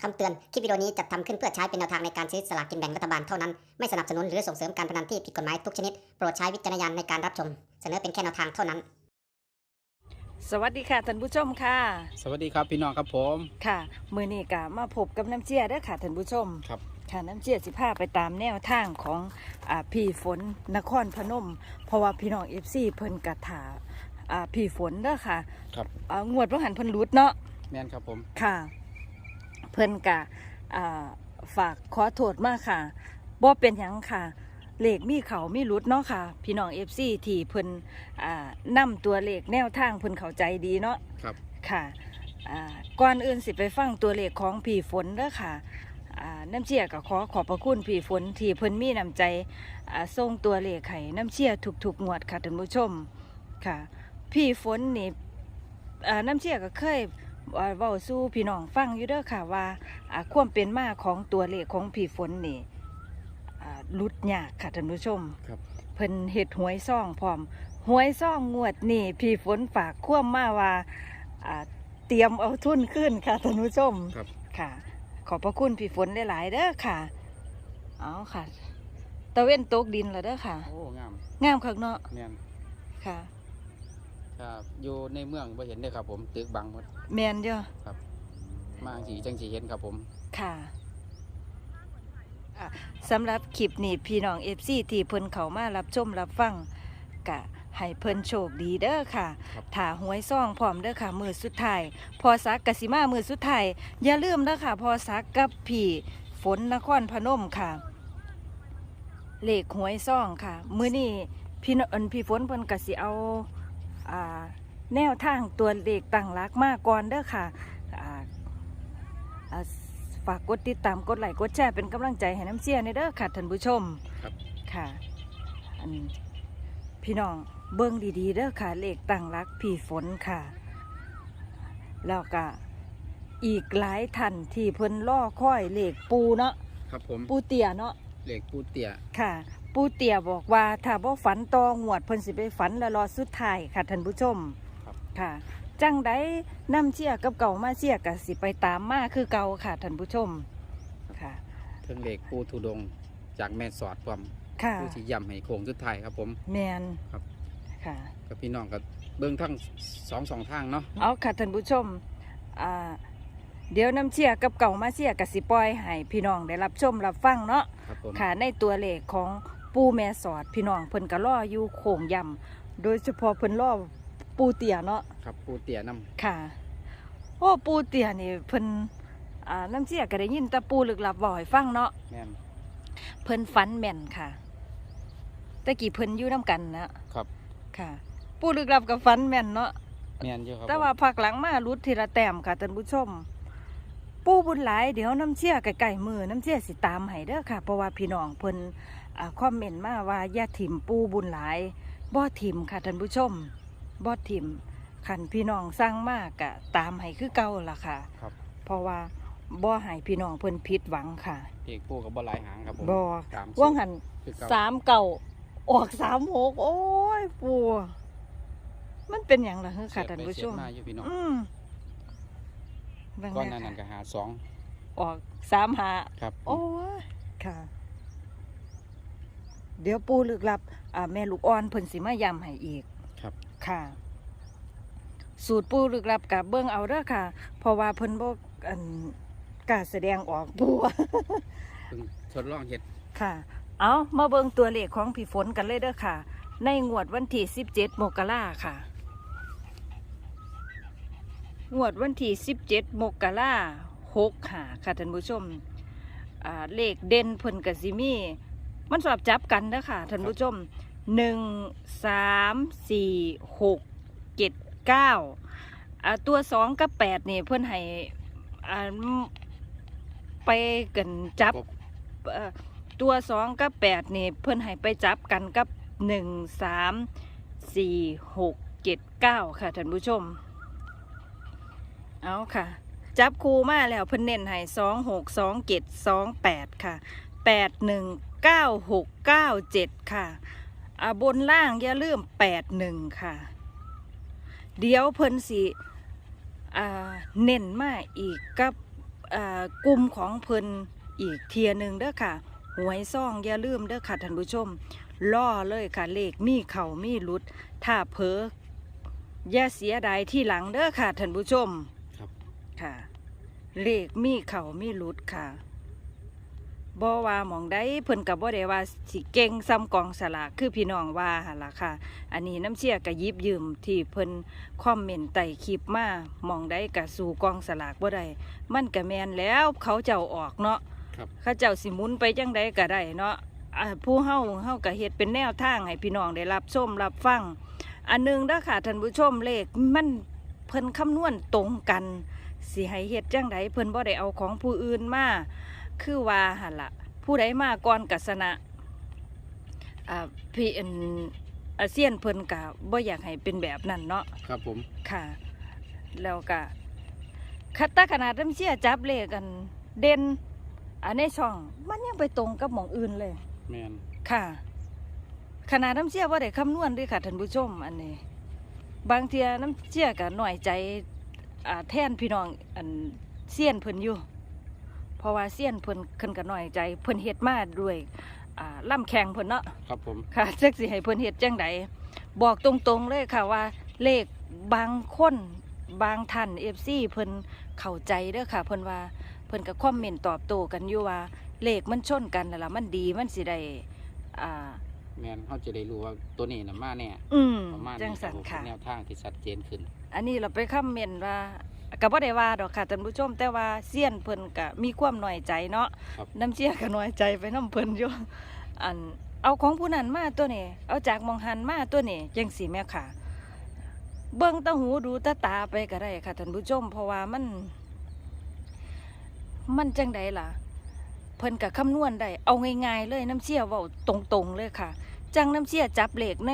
คำเตือน คลิปวิดีโอนี้จัดทำขึ้นเพื่อใช้เป็นแนวทางในการซื้อสลากกินแบ่งรัฐบาลเท่านั้น ไม่สนับสนุนหรือส่งเสริมการพนันที่ผิดกฎหมายทุกชนิด โปรดใช้วิจารณญาณในการรับชม เสนอเป็นแค่แนวทางเท่านั้น สวัสดีค่ะท่านผู้ชมค่ะ สวัสดีครับพี่น้องครับผม ค่ะ มือนี้กะมาพบกับน้ำเจียเด้อค่ะท่านผู้ชม ครับ ค่ะน้ำเจียสิพาไปตามแนวทางของอ่าพี่ฝนนครพนม เพราะว่าพี่น้องเอฟซีเพิ่นกะถาอ่าพี่ฝนเด้อค่ะครับ อ่างวดว่าหันเพิ่นรุดเนาะแม่นครับผม ค่ะ เพิ่นกะอ่าฝากขอโทษมากค่ะบ่เป็นหยังค่ะเลขมีเขามีรุดเนาะค่ะ พี่น้องเอฟซีที่เพิ่นอ่านํตัวเลขแนวทางเพิ่นเข้าใจดีเนาะครับค่ะอ่าก่อนอื่นสิไปฟังตัวเลขของผีฝนเด้อค่ะอ่าน้ำเชี่ยก็ขอขอบพระคุณผีฝนที่เพิ่นมีน้ำใจอ่าส่งตัวเลขให้น้ำเชี่ยทุกๆงวดค่ะท่านผู้ชมค่ะผีฝนนี่อ่าน้ำเชี่ยก็เคยอ่า เว้าสู้พี่น้องฟังอยู่เด้อค่ะว่าอ่าความเป็นมาของตัวเลขของผีฝนนี่อ่าหลุดยากค่ะท่านผู้ชมครับเพิ่นเฮ็ดหวยซ่องพร้อมหวยซ่องงวดนี่พี่ฝนฝากคว่ำมาว่าอ่าเตรียมเอาทุนขึ้นค่ะท่านผู้ชมครับค่ะ ขอบพระคุณพี่ฝนหลายๆเด้อค่ะเอาค่ะตะเว้นตกดินแล้วเด้อค่ะโอ้งามงามคักเนาะแม่นค่ะ ครับ อยู่ในเมืองบ่เห็นเด้อครับ ผมตึกบังหมดแมนเด้อมาสีจังสีเห็นครับผมค่ะอะสำหรับคลิปนี้พี่น้องเอฟซีที่เพิ่นเขามารับชมรับฟังกะให้เพิ่นโชคดีเด้อค่ะครับถ้าหวยซ่องพร้อมเด้อค่ะ มือสุดท้าย พอสักกสิมามือสุดท้ายอย่าลืมเด้อค่ะ พอสักกับพี่ฝนนครพนมค่ะ เลขหวยซ่องค่ะ มือนี้พี่นเอินพี่ฝนเพิ่นกสิเอาอ่า แนวทางตัวเลขตั้งหลักมาก่อนเด้อค่ะอ่าอ่าฝากกดติดตามกดไลค์กดแชร์เป็นกำลังใจให้น้ำเสียในเด้อค่ะท่านผู้ชมครับค่ะอันพี่น้องเบิ้งดีๆเด้อค่ะเลขตั้งรักพี่ฝนค่ะ แล้วก็อีกหลายท่านที่เพิ่นล่อค่อยเลขปูเนาะครับผมปูเตี่ยเนาะเหล็กปูเตี่ยค่ะ ปูเตี่ยบอกว่าถ้าบ่ฝันตองวดเพิ่นสิไปฝันและรอสุดท้ายค่ะท่านผู้ชมครับค่ะ จังไดนำเชียกับเก่ามาเชียกับสิไปตามมาคือเก่าค่ะท่านผู้ชมค่ะเทิงเหล็กปูทุดงค์จากแม่สอดความค่ะผู้ที่ย่ำให้โค้งสุดท้ายครับผมแมนครับค่ะกับพี่น้องกับเบิ้งทั้งสองสองทางเนาะเอาค่ะท่านผู้ชมอ่าเดี๋ยวน้ำเชียกับเก่ามาเชียกับสิปล่อยให้พี่น้องได้รับชมรับฟังเนาะครับผมค่ะในตัวเลขของ ปูแม่สอดพี่น้องเพิ่นก็ล่ออยู่โค้งย่ำโดยเฉพาะเพิ่นล่อปูเตี่ยเนาะครับปูเตี่ยน้ค่ะ โอ้ปูเตี่ยนี่เพิ่นอ่าน้ำเชียก็ได้ยินแต่ปูลึกลับบ่อยฟังเนาะำแม่นเพิ่นฝันแม่นค่ะแต่กี้เพิ่นอยู่น้ำกันนะครับค่ะ ปูลึกลับกับฝันแม่นเนาะแม่นอยู่ครับแต่ว่าผมพักหลังมารุดทีละแต้มค่ะท่านผู้ชมปูบุญหลายเดี๋ยวน้ำเชี่ยไก่ๆมือน้ำเชี่ยสิตามให้เด้อค่ะเพราะว่าพี่น้องเพิ่นอ่า คอมเมนต์มาว่าอย่าถิ่มปูบุญหลายบ่ถิ่มค่ะท่านผู้ชมบ่ถิ่มขันพี่น้องสร้างมากกะตามให้คือเก่าล่ะค่ะ ครับ เพราะว่าบ่ให้พี่น้องเพิ่นผิดหวังค่ะเหล็กปูกับบ่หลายหางครับผมบ่ตามว่างหันคือเก่าสามเก่าออกสามหกโอ้ยปูมันเป็นอย่างไรค่ะเสียบท่านไปผู้เสีชยบมมาอยู่พี่น้องอืมเบิ่งก้อนแม่นั้นนั่นก็ค่ะหาสองออกสามหาครับโอ้ยค่ะ เดี๋ยวปูลึกลับอ่าแม่ลูกอ่อนเพิ่นสิมายำให้อีกครับค่ะ สูตรปูลึกลับกับเบิ้งเอาเด้อค่ะ เพราะว่าเพิ่นบ่อันกล้าแสดงออกปูเพิ่งทดลองเห็ดค่ะ เอามาเบิ่งตัวเลขของพี่ฝนกันเลยเด้อค่ะ ในงวดวันที่17มกราค่ะงวดวันที่17มกราหกหาค่ะท่านผู้ชมอ่าเลขเด่นเพิ่นกสิมี มันสอบจับกันเด้อค่ะท่านผู้ชมหนึ่งสามสี่หกเจ็ดเก้าอ่าตัวสองกับแปดนี่เพิ่นให้อ่าไปกันจับครบเอ่อตัวสองกับแปดนี่เพิ่นให้ไปจับกันกับหนึ่งสามสี่หกเจ็ดเก้าค่ะท่านผู้ชม เอาค่ะ จับคูมาแล้วเพิ่นเน้นให้สองหกสองเจ็ดสองแปดค่ะแปดหนึ่ง เก้าหกเก้าเจ็ดค่ะอ่าบนล่างอย่าลืมแปดหนึ่งค่ะ เดี๋ยวเพิ่นสิอ่าเน้นมาอีกกับเอ่อกลุ่มของเพิ่นอีกเทียหนึ่งเด้อค่ะหวยซ่องอย่าลืมเด้อค่ะท่านผู้ชมล่อเลยค่ะเลขมีเข่ามีหลุด ถ้าเผลออย่าเสียดายที่หลังเด้อค่ะท่านผู้ชมครับ ค่ะ เลขมีเข่ามีหลุดค่ะ บ่ว่าหมองได้เพิ่นกับบ่ได้ว่าสิเก่งซ้ำกองสลากคือพี่น้องว่าหั่นล่ะค่ะ อันนี้น้ำเชี่ยก็หยิบยืมที่เพิ่นคอมเมนต์ใต้คลิปมาหมองได้ก็สู่กองสลากบ่ได้มันก็แม่นแล้วเขาเจ้าออกเนาะครับ เขาเจ้าสิหมุนไปจังใดก็ได้เนาะอ่าผู้เฮาเฮาก็เฮ็ดเป็นแนวทางให้พี่น้องได้รับชมรับฟัง อันหนึงเด้อค่ะท่านผู้ชมเลขมันเพิ่นคำนวณตรงกันสิให้เฮ็ดจังใดเพิ่นบ่ได้เอาของผู้อื่นมา คือว่าหั่นล่ะผู้ใดมาก่อนกัสนะอ่าพี่อันอาเซียนเพิ่นก็บ่อยากให้เป็นแบบนั้นเนาะครับผมค่ะ แล้วก็คัตตาขนาดน้ำเชี่ยจับเลขกัน เด่นอันในช่อง มันยังไปตรงกับหมองอื่นเลยแมนค่ะ ขนาดน้ำเชี่ยว่าได้คำนวณด้วยค่ะท่านผู้ชมอันนี้ บางเทียน้ำเชี่ยก็หน่อยใจอ่าแทนพี่น้องอันเสี้ยนเพิ่นอยู่ เพราะว่าเสี้ยนเพิ่นเพิ่นก็หน่อยใจเพิ่นเฮ็ดมาด้วยอ่าล่ำแข่งเพิ่นเนาะครับผมค่ะจักสิให้เพิ่นเฮ็ดจังใดบอกตรงๆเลยค่ะว่าเลขบางคนบางท่าน FC เพิ่นเข้าใจเด้อค่ะเพิ่นว่าเพิ่นก็คอมเมนต์ตอบโต้กันอยู่ว่าเลขมันชนกันนั่นล่ะมันดีมันสิได้อ่าแมนเขาจะได้รู้ว่าตัวนี้นะมาแน่อืมประมาณจังนี้คสัรับนผมค่ะแนวทางที่ชัดเจนขึ้น อันนี้เราไปคอมเมนต์ว่า ก็บ่ได้ว่าดอกค่ะท่านผู้ชม แต่ว่าเซียนเพิ่นก็มีความน้อยใจเนาะครับ น้ำเชี่ยก็น้อยใจไปน้ำเพิ่นอยู่อันเอาของผู้นั้นมาตัวนี้เอาจากหมองหันมาตัวนี้จังสีแม่ค่ะ เบิ่งตาหูดูตาตาไปก็ได้ค่ะท่านผู้ชม เพราะว่ามัน มันจังใดล่ะ เพิ่นก็คำนวณได้เอาง่ายๆเลยน้ำเชี่ยเว้าตรงๆเลยค่ะ จังน้ำเชี่ยจับเลขใน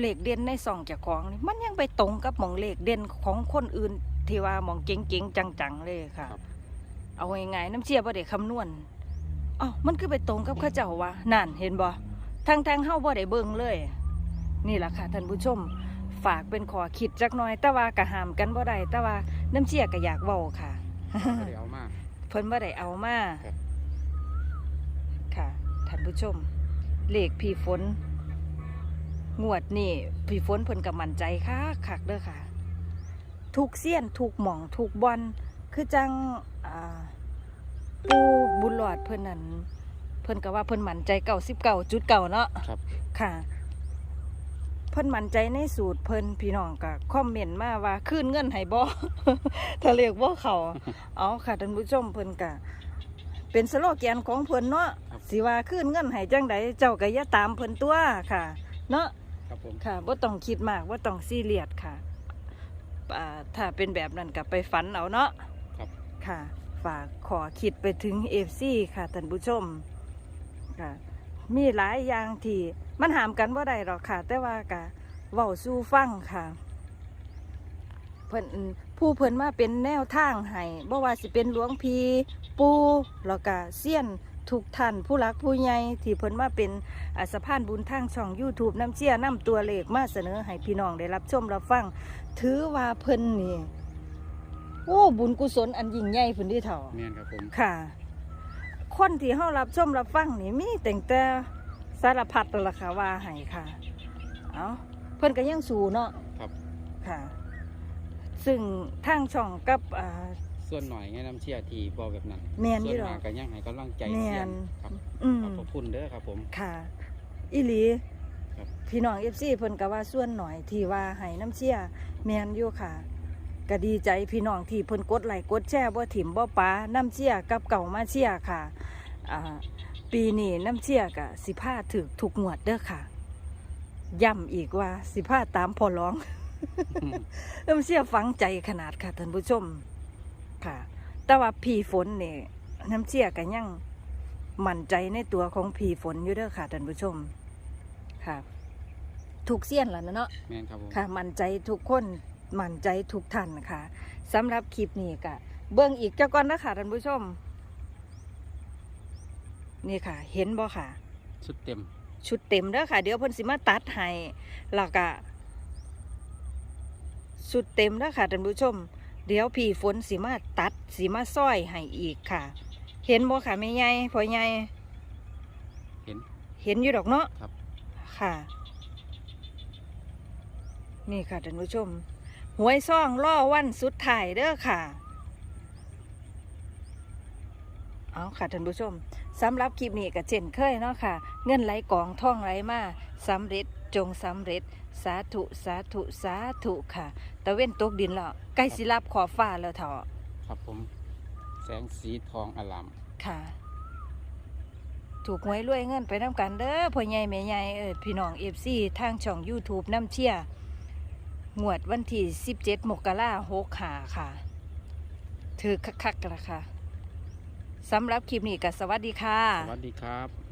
เลขเด่นในซองเจากของนี่มันยังไปตรงกับหมองเลขเด่นของคนอื่น ที่ว่าหมองเก๋งๆจังๆเลยค่ะ ครับ เอาง่ายๆน้ำเชี่ยบ่ได้คำนวณอ๋อมันคือไปตรงกับเข้าเจ้าวะนั่นเห็นบ่ทางทางๆเฮาบ่ได้เบิ่งเลย นี่แหละค่ะท่านผู้ชม ฝากเป็นขอคิดจักหน่อย แต่ว่ากะหามกันบ่ได้แต่ว่าน้ำเชี่ยก็อยากเว้าค่ะ ก็ได้เอามา เพิ่นบ่ได้เอามา ครับ ค่ะท่านผู้ชม เลขพี่ฝน งวดนี่พี่ฝนเพิ่นก็มั่นใจค่ะคักเด้อค่ะ ทุกเสี้ยนทุกหม่องทุกบอลคือจังอ่าปูบุญหลอดเพิ่นนั่นเพิ่นก็ว่าเพิ่นมั่นใจเก่าสิบเก่าจุดเก่าเนาะครับค่ะ เพิ่นมั่นใจในสูตรเพิ่นพี่น้องก็คอมเมนต์มาว่าคืนเงินให้บ่ถ้าเรียกบ่เขาเอาค่ะท่านผู้ชมเพิ่นก็เป็นสโลแกนของเพิ่นเนาะครับสิว่าคืนเงินให้จังใดเจ้าก็อย่าตามเพิ่นตัวค่ะ เนาะครับผมค่ะบ่ต้องคิดมากบ่ต้องซีเรียสค่ะอ่า ถ้าเป็นแบบนั้นก็ไปฝันเอาเนาะครับค่ะ ฝากขอคิดไปถึง FC ค่ะท่านผู้ชมค่ะ มีหลายอย่างที่มันหามกันบ่ได้หรอกค่ะ แต่ว่ากะเว้าสู่ฟังค่ะเพิ่นผู้เพิ่นมาเป็นแนวทางให้บ่ว่าสิเป็นหลวงพีปูแล้วก็เซียน ทุกท่านผู้รักผู้ใหญ่ที่เพิ่นมาเป็นอาสะพานบุญทางช่อง YouTube น้ำเชี่ยน้ำตัวเลขมาเสนอให้พี่น้องได้รับชมรับฟัง ถือว่าเพิ่นนี่โอ้บุญกุศลอันยิ่งใหญ่เพิ่นที่เถ่าแมนครับผมค่ะ คนที่เฮารับชมรับฟังนี่มีแต่งแต่สารพัดนั่นล่ะค่ะว่าให้ค่ะ เอาเพิ่นก็ยังสู่เนาะครับค่ะ ซึ่งทางช่องกับอ่า ส่วนหน่อยไงน้ำเชี่ยทีบอกแบบนั้นแม่นอส่วยู่นดอมากก ก็ยังให้กำลังใจแม่น เสียนครับอืม ขอบคุณเด้อครับผม ค่ะอีหลีครับ พี่น้อง FC เพิ่นก็ว่าส่วนหน่อยที่ว่าให้น้ำเชี่ยแม่นอยู่ค่ะก็ดีใจพี่น้องที่เพิ่นกดไลค์กดแชร์บ่ถิ่มบ่ปาน้ำเชี่ยกับเก่ามาเชี่ยค่ะอ่าปีนี้น้ำเชี่ยกะสิพาถึกถูกงวดเด้อค่ะย้ำอีกว่าสิพาตามพอร้อง น้ำเชี่ยฝังใจขนาดค่ะท่านผู้ชม ค่ะ แต่ว่าผีฝนเนี่ยน้ำเชี่ยกันยังมั่นใจในตัวของผีฝนอยู่เด้อค่ะท่านผู้ชมค่ะถูกเสี้ยนแล้วนะเนาะแมนครับผมค่ะ มั่นใจทุกคนมั่นใจทุกท่านค่ะสำหรับคลิปนี้กะเบื้องอีกเจ้าก่อนนะค่ะท่านผู้ชม นี่ค่ะ เห็นบ่ค่ะ ชุดเต็ม ชุดเต็มเด้อค่ะ เดี๋ยวเพิ่นสิมาตัดให้แล้วก็ชุดเต็มเด้อค่ะท่านผู้ชม เดี๋ยวพี่ฝนสิมาตัดสิมาซ้อยให้อีกค่ะ เห็นบ่ค่ะแม่ใหญ่พ่อใหญ่เห็น เห็นอยู่ดอกเนาะครับ ค่ะ นี่ค่ะท่านผู้ชมหวยซ่องล่อวันสุดท้ายเด้อค่ะ เอาค่ะท่านผู้ชมสำหรับคลิปนี้ก็เช่นเคยเนาะค่ะ เงินไหลกองท่องไหลมาสำเร็จ จงสำเร็จ สาธุ สาธุ สาธุค่ะตะเว้นตกดินแล้วใกล้สิรับขอบฟ้าแล้วเถอะครับผม แสงสีทองอลามค่ะ ถูกหวยรวยเงินไปน้ำกันเด้อพ่อใหญ่แม่ใหญ่เออพี่น้องเอฟซีทางช่อง YouTube น้ำเชี่ยงวดวันที่ 17มกราหกขาค่ะ ถือคักๆกันละค่ะสำหรับคลิปนี้ก็สวัสดีค่ะ สวัสดีครับ